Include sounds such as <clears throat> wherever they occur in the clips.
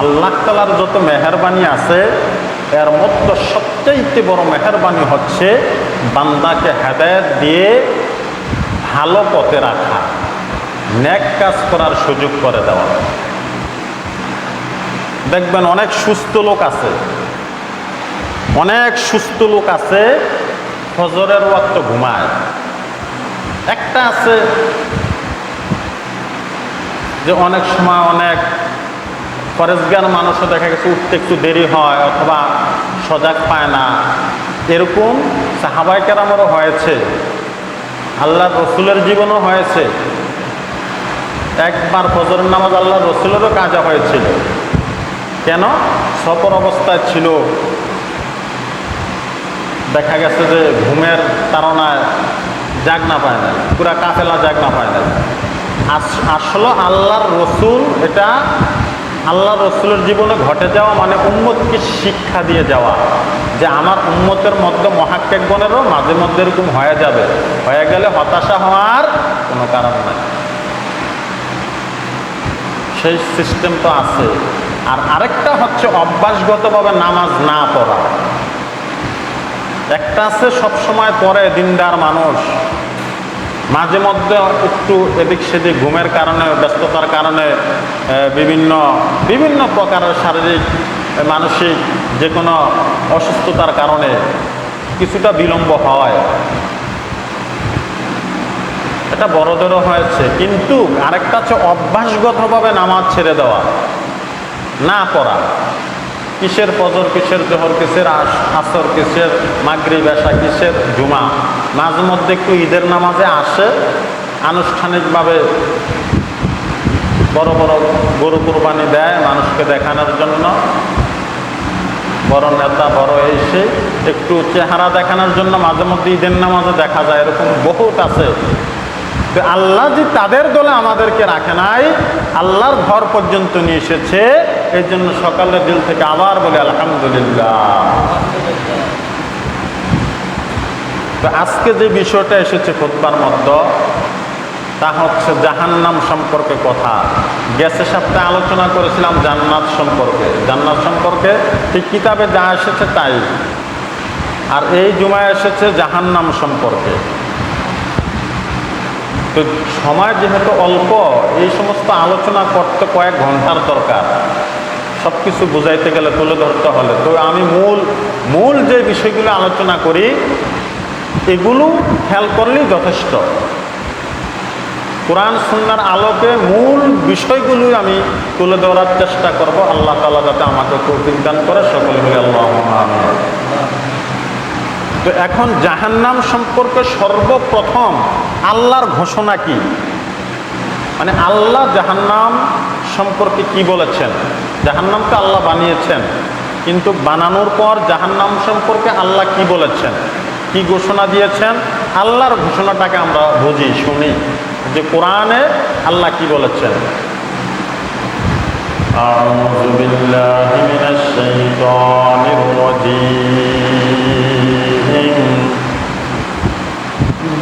আল্লাহ তালার যত মেহরবানি আছে, এর মধ্যে সবচাইতে বড় মেহরবানি হচ্ছে বান্দাকে হেদায়ত দিয়ে ভালো পথে রাখা ন্যাক কাজ করার সুযোগ করে দেওয়া। দেখবেন অনেক সুস্থ লোক আছে, অনেক সুস্থ লোক আছে, ফজরের ওয়াক্ত ঘুমায়। একটা আছে যে অনেক সময় অনেক ফরেজগার মানুষও দেখা গেছে উঠতে একটু দেরি হয় অথবা সজাগ পায় না। এরকম সাহাবাই কেরামেরও হয়েছে। আল্লাহ রসুলের জীবনও হয়েছে। একবার ফজরের নামাজ আল্লাহ রসুলেরও কাজা হয়েছিল। কেন? সফর অবস্থায় ছিল। দেখা গেছে যে ঘুমের তাড়নায় জাগ না পায় না পুরা কাফেলা জাগ না পায় না আস- আসলে আল্লাহর রসুল এটা আল্লাহ রসুলের জীবনে ঘটে যাওয়া মানে উম্মতকে শিক্ষা দিয়ে যাওয়া। যে আমার উম্মতের মধ্যে মহাক্কেকগণেরও মাঝে মধ্যে এরকম হয়ে যাবে। হয়ে গেলে হতাশা হওয়ার কোনো কারণ নাই। সেই সিস্টেম তো আছে। আর আরেকটা হচ্ছে অভ্যাসগতভাবে নামাজ না পড়া। একটা আছে সবসময় পড়ে দিনদার মানুষ। মাঝে মধ্যে একটু এদিক সেদিক ঘুমের কারণে, ব্যস্ততার কারণে বিভিন্ন বিভিন্ন প্রকারের শারীরিক মানসিক যে কোনো অসুস্থতার কারণে কিছুটা বিলম্ব হয়। এটা বড়দেরও হয়েছে। কিন্তু আরেকটা হচ্ছে অভ্যাসগতভাবে নামাজ ছেড়ে দেওয়া, না পড়া। কিসের পজর কিসের জোহর, কিসের আস- আসর, কিসের মাগরি বেশা কিসের জুমা? মাঝে মধ্যে একটু ঈদের নামাজে আসে, আনুষ্ঠানিকভাবে বড় বড় গরু কোরবানি দেয় মানুষকে দেখানোর জন্য। বড় নেতা, বড় এসে একটু চেহারা দেখানোর জন্য মাঝে মধ্যে ঈদের নামাজে দেখা যায়। এরকম বহুত আছে। তো আল্লাহ যে তাদের দলে আমাদেরকে রাখে নাই, আল্লাহর ঘর পর্যন্ত নিয়ে এসেছে। এই জন্য সকালের দিল থেকে আবার বলে, আলহামদুলিল্লাহ। তো আজকে যে বিষয়টা এসেছে খোদবার মধ্যে, তা হচ্ছে জাহান্নাম সম্পর্কে কথা। গ্যাসের সপ্তাহে আলোচনা করেছিলাম জান্নাত সম্পর্কে। জান্নাত সম্পর্কে ঠিক কিতাবে যা এসেছে তাই। আর এই জুমায় এসেছে জাহান্নাম সম্পর্কে। তো সময় যেহেতু অল্প, এই সমস্ত আলোচনা করতে কয়েক ঘণ্টার দরকার। সব কিছু বুঝাইতে গেলে তুলে ধরতে হলে। তো আমি মূল মূল যে বিষয়গুলো আলোচনা করি, এগুলো খেয়াল করলেই যথেষ্ট। কোরআন সুন্নার আলোকে মূল বিষয়গুলো আমি তুলে ধরার চেষ্টা করব। আল্লাহ তালা যাতে আমাকে কৌফিক দান করে। সকলে মিলে আল্লাহ। তো এখন জাহান্নাম সম্পর্কে সর্বপ্রথম আল্লাহর ঘোষণা কি? মানে আল্লাহ জাহান্নাম সম্পর্কে কি বলেছেন? জাহান্নামকে আল্লাহ বানিয়েছেন কিন্তু বানানোর পর জাহান্নাম সম্পর্কে আল্লাহ কি বলেছেন কি ঘোষণা দিয়েছেন আল্লাহর ঘোষণাটাকে আমরা বুঝি শুনি যে কোরআনে আল্লাহ কি বলেছেন أعوذ بالله من الشيطان الرجيم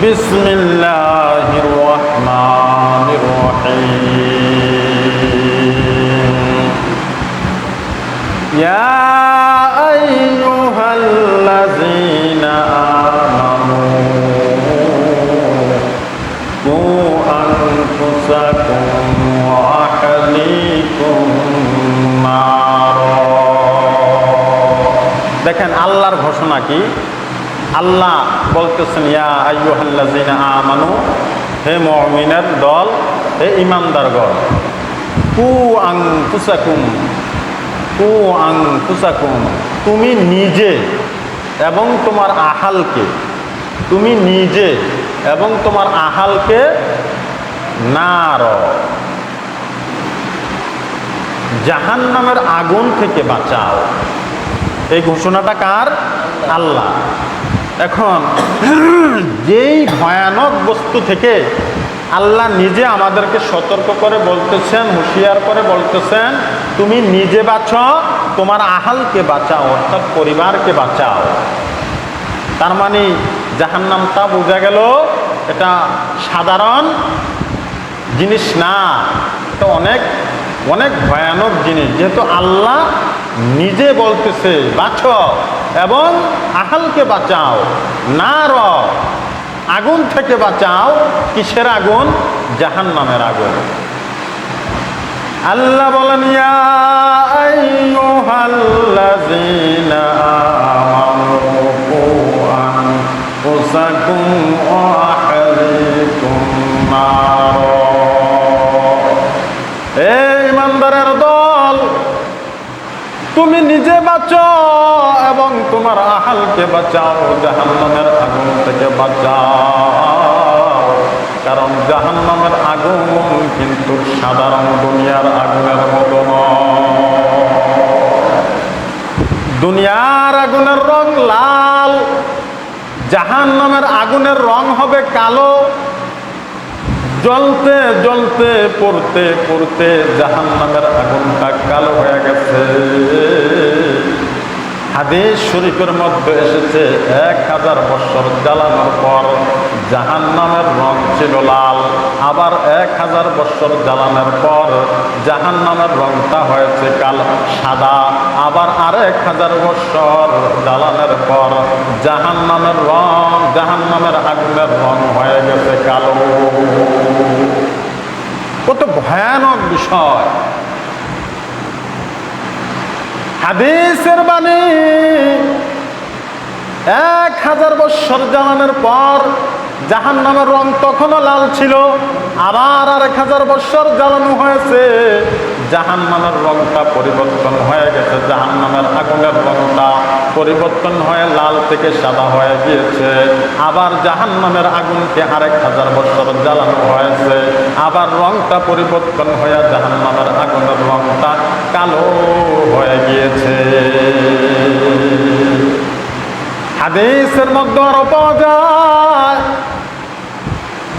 بسم الله الرحمن الرحيم يا أيها الذين آمنوا قوا أنفسكم وأهليكم نارا দেখেন আল্লাহর ঘোষণা কি আল্লাহ বলতেছেন ইয়া আইয়ুহাল্লাযিনা আমানু হে মুমিনের দল হে ইমানদারগণ কু আং ফুসাকুম কু আং ফুসাকুম তুমি নিজে এবং তোমার আহালকে, তুমি নিজে এবং তোমার আহালকে নার। জাহান নামের আগুন থেকে বাঁচাও। এই ঘোষণাটা কার? আল্লাহ। এখন, <clears throat> যেই ভয়ানক বস্তু থেকে আল্লাহ নিজে আমাদেরকে সতর্ক করে বলতেছেন, হুঁশিয়ার করে বলতেছেন, তুমি নিজে বাঁচো, তোমার আহালকে বাঁচাও, অর্থাৎ পরিবারকে বাঁচাও। তার মানে জাহান্নামটা বোঝা গেল, এটা সাধারণ জিনিস না, এটা অনেক অনেক ভয়ানক জিনিস। যেহেতু আল্লাহ নিজে বলতেছে বাছ এবং আহালকে বাঁচাও। না র আগুন থেকে বাঁচাও, কিসের আগুন? জাহান নামের আগুন। আল্লাহ বলেন ইমানদারের দল, তুমি নিজে বাঁচো এবং তোমার আহালকে বাঁচাও, জাহান্নামের আগুন থেকে বাঁচাও কারণ জাহান্নামের আগুন সাধারণ দুনিয়ার আগুনের মতো দুনিয়ার আগুনের রং লাল, জাহান্নামের আগুনের রং হবে কালো। জ্বলতে জ্বলতে, পড়তে পড়তে জাহান নামের আগুনটা কালো হয়ে গেছে। হাদিস শরীফের মধ্যে এসেছে, এক হাজার বছর জ্বালানোর পর জাহান নামের রং ছিল লাল। আবার এক হাজার বছর জ্বালানোর পর জাহান নামের রংটা হয়েছে কাল সাদা। আবার আরেক হাজার বছর জ্বালানোর পর জাহান নামের রং জাহান নামের আগুনের রং হয়ে গেছে কালো। কত ভয়ানক বিষয়। হাদিসের বাণী, এক হাজার বৎসর জ্বালানোর পর জাহান নামের রং তখনও লাল ছিল, আবার আর এক হাজার বৎসর জ্বালানো হয়েছে। জাহান নামের রংটা পরিবর্তন হয়ে গেছে জাহান নামের আগুনের রংটা পরিবর্তন হয়ে লাল থেকে সাদা হয়ে গিয়েছে। আবার জাহান নামের আগুনকে আরেক হাজার বছর জ্বালানো হয়েছে, আবার রংটা পরিবর্তন হয়ে জাহান নামের আগুনের রংটা কালো হয়ে গিয়েছে। হাদিসের মধ্যে আরও পাওয়া যায়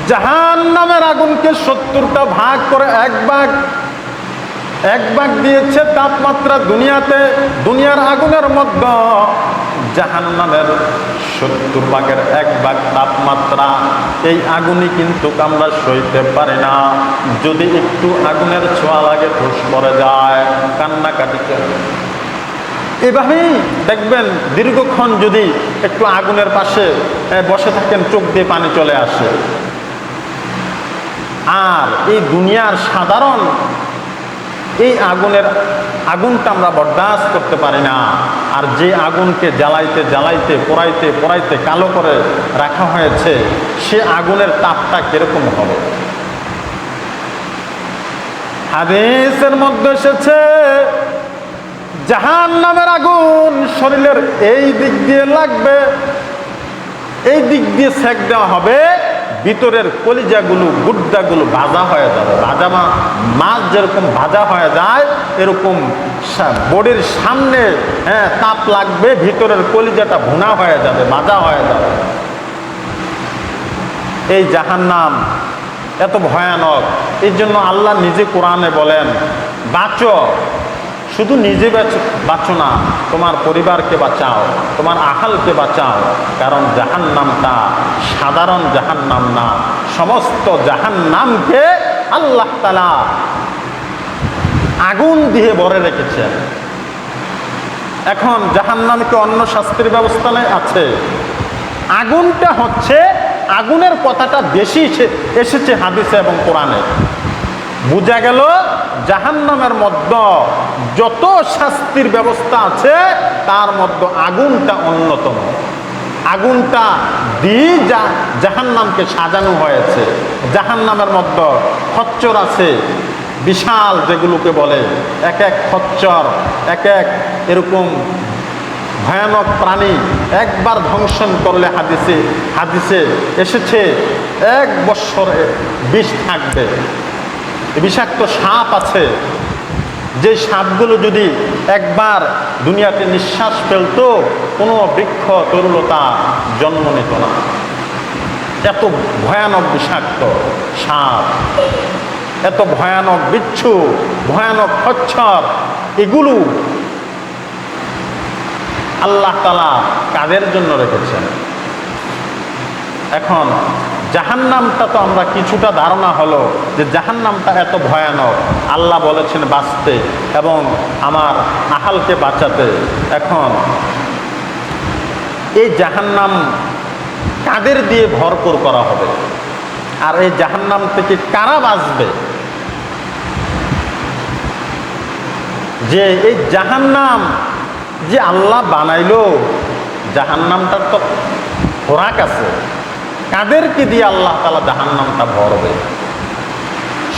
জাহান নামের আগুনকে সত্তরটা ভাগ করে এক ভাগ এক ভাগ দিয়েছে তাপমাত্রা দুনিয়াতে, দুনিয়ার আগুনের মধ্যে। জাহান নামের সত্তর ভাগের এক ভাগ তাপমাত্রা, এই আগুনই কিন্তু আমরা সইতে পারি না। যদি একটু আগুনের ছোঁয়া লাগে, ঠোস পড়ে যায়, কান্নাকাটি করে। এভাবেই দেখবেন দীর্ঘক্ষণ যদি একটু আগুনের পাশে বসে থাকেন, চোখ দিয়ে পানি চলে আসে। আর এই দুনিয়ার সাধারণ এই আগুনের, আগুনটা আমরা বরদাস্ত করতে পারি না। আর যে আগুনকে জ্বালাইতে জ্বালাইতে, পোড়াইতে পোড়াইতে কালো করে রাখা হয়েছে, সে আগুনের তাপটা কীরকম হবে? হাদিসের মধ্যে এসেছে জাহান নামের আগুন শরীরের এই দিক দিয়ে লাগবে, এই দিক দিয়ে সেক দেওয়া হবে, ভিতরের কলিজাগুলো, গুড্ডাগুলো ভাজা হয়ে যাবে। ভাজা মাছ যেরকম ভাজা হয়ে যায়, এরকম বডির সামনে হ্যাঁ তাপ লাগবে, ভিতরের কলিজাটা ভুনা হয়ে যাবে, ভাজা হয়ে যাবে। এই জাহান্নাম এত ভয়ানক। এই জন্য আল্লাহ নিজে কোরআনে বলেন, বাঁচো শুধু নিজে বাঁচ- না, তোমার পরিবারকে বাঁচাও, তোমার আহালকে বাঁচাও, কারণ জাহান নামটা সাধারণ জাহান নাম না, সমস্ত জাহান নামকে আল্লাহ তালা আগুন দিয়ে ভরে রেখেছেন। এখন জাহান্নামকে অন্য শাস্তির ব্যবস্থা আছে। আগুনটা হচ্ছে, আগুনের কথাটা বেশি এসেছে হাদিসে এবং কোরআনে। বোঝা গেল জাহান্নামের মধ্যে যত শাস্তির ব্যবস্থা আছে, তার মধ্যে আগুনটা অন্যতম। আগুনটা দিয়ে যা জাহান্নামকে সাজানো হয়েছে। জাহান্নামের মধ্যে খচ্চর আছে। বিশাল যেগুলোকে বলে এক এক খচ্চর, এক এক এরকম ভয়ানক প্রাণী একবার ধ্বংসন করলে হাদিসে হাদিসে এসেছে, এক বৎসরে বিষ থাকবে। বিষাক্ত সাপ আছে, যে সাপগুলো যদি একবার দুনিয়াতে নিঃশ্বাস ফেলতো, কোনো বৃক্ষ তরুলতা জন্ম নিত না। এত ভয়ানক বিষাক্ত সাপ, এত ভয়ানক বিচ্ছু, ভয়ানক খচ্ছর, এগুলো আল্লাহ তালা কাদের জন্য রেখেছেন? এখন জাহান্নামটা তো আমরা কিছুটা ধারণা হলো যে জাহান্নামটা এত ভয়ানক। আল্লাহ বলেছেন, বাঁচতে এবং আমার আহালকে বাঁচাতে। এখন এই জাহান্নাম কাদের দিয়ে ভরপুর করা হবে? আর এই জাহান্নাম থেকে কারা বাঁচবে? যে এই জাহান্নাম যে আল্লাহ বানাইলো, জাহান্নামটার তো খোরাক আছে। কাদেরকে দিয়ে আল্লাহ তালা জাহান্নামটা ভরবে?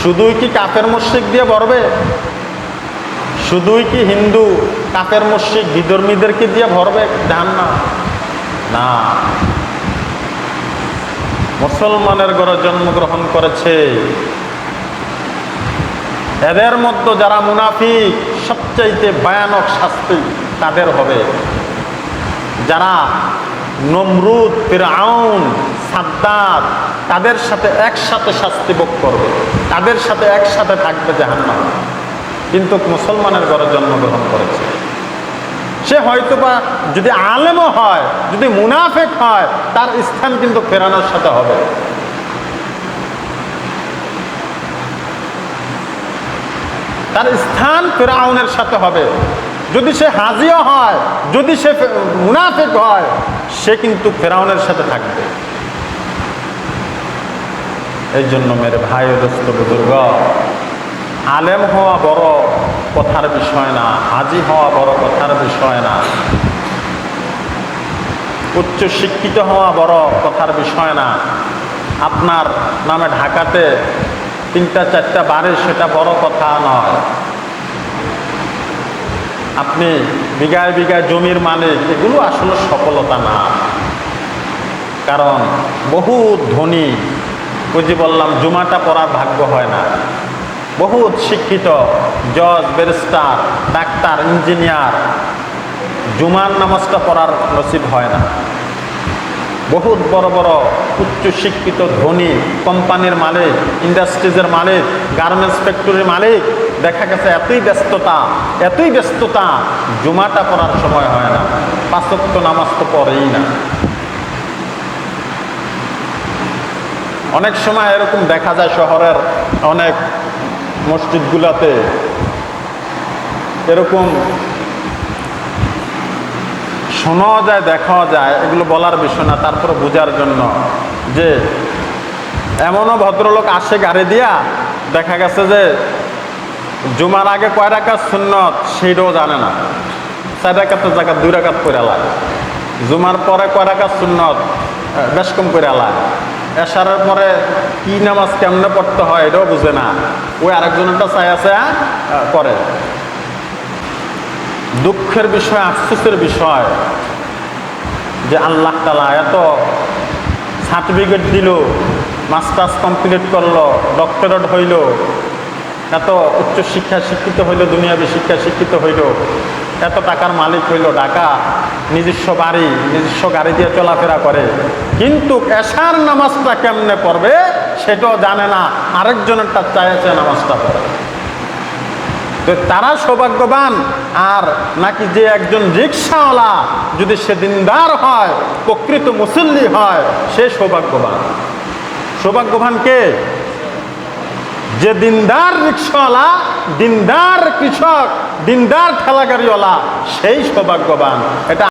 শুধুই কি কাফের মুশ্রিক দিয়ে ভরবে? শুধুই কি হিন্দু কাফের মুশ্রিক বিধর্মীদেরকে দিয়ে ভরবে জাহান্নাম? না। মুসলমানের ঘরে জন্মগ্রহণ করেছে। এদের মধ্যে যারা মুনাফিক, সবচাইতে ভয়ানক শাস্তি তাদের হবে। যারা নমরুদ ফিরাউন সাদ্দাত তাদের সাথে একসাথে শাস্তি ভোগ করবে। তাদের সাথে একসাথে থাকবে জাহান্নাম। কিন্তু মুসলমানের ঘরে জন্মগ্রহণ করেছে। সে হয়তোবা যদি আলেমও হয়, যদি মুনাফেক হয়, তার স্থান কিন্তু ফেরানোর সাথে হবে। তার স্থান ফেরাউনের সাথে হবে। যদি সে হাজিও হয়, যদি সে মুনাফেক হয়, সে কিন্তু ফেরাউনের সাথে থাকবে। এই জন্য মেরে ভাই দোস্ত বুজুর্গ, আলেম হওয়া বড় কথার বিষয় না, হাজি হওয়া বড় কথার বিষয় না। উচ্চ শিক্ষিত হওয়া বড় কথার বিষয় না। আপনার নামে ঢাকাতে তিনটা, চারটা বাড়ি, সেটা বড় কথা নয়। আপনি বিঘায় বিঘায় জমির মালিক, এগুলো আসলে সফলতা না। কারণ বহু ধনী যে বললাম, জুমাটা পড়ার ভাগ্য হয় না। বহুত শিক্ষিত, জজ, ব্যারিস্টার, ডাক্তার, ইঞ্জিনিয়ার, জুমার নামাজটা পড়ার নসিব হয় না। বহুত বড় বড় উচ্চ শিক্ষিত, ধনী কোম্পানির মালিক, ইন্ডাস্ট্রিজের মালিক, গার্মেন্টস ফ্যাক্টরির মালিক দেখা গেছে এতই ব্যস্ততা এতই ব্যস্ততা, জুমাটা পড়ার সময় হয় না পাঁচক্ত নামাজ তো পড়েই না। অনেক সময় এরকম দেখা যায় শহরের অনেক মসজিদগুলোতে, এরকম শোনাও যায়, দেখাও যায়, এগুলো বলার বিষয় না, তারপরে বোঝার জন্য যে এমনও ভদ্রলোক আসে গাড়ি দিয়া, দেখা গেছে যে জুমার আগে কয় রাকাত সুন্নত সেইটাও জানে না। চার রাকাতের জায়গা দুই রাকাত করে আলায় জুমার পরে কয় রাকাত সুন্নত? বেশ কম করে আলায় এশারের পরে কি নামাজ কেমনে পড়তে হয় এটাও বুঝে না। ওই আরেকজনেরটা চাই আছে করে দুঃখের বিষয়, আফসোসের বিষয় যে আল্লাহ তালা এত সার্টিফিকেট দিল, মাস্টার্স কমপ্লিট করল, ডক্টরেট হইল এত উচ্চ শিক্ষা শিক্ষিত হইল, দুনিয়াবী শিক্ষা শিক্ষিত হইল এত টাকার মালিক হইল, ঢাকা, নিজস্ব বাড়ি, নিজস্ব গাড়ি দিয়ে চলাফেরা করে। কিন্তু এশার নামাজটা কেমনে পড়বে সেটাও জানে না আরেকজনেরটা চাইছে নামাজটা পড়ে। তো তারা সৌভাগ্যবান, আর নাকি যে একজন রিক্সাওয়ালা যদি সে দিনদার হয়, প্রকৃত মুসল্লি হয়, সে সৌভাগ্যবান। সৌভাগ্যবান কে? যে দিনদার রিক্সাওয়ালা দিনদার কৃষক দিনদার ঠেলাগাড়িওয়ালা সেই সৌভাগ্যবান। এটা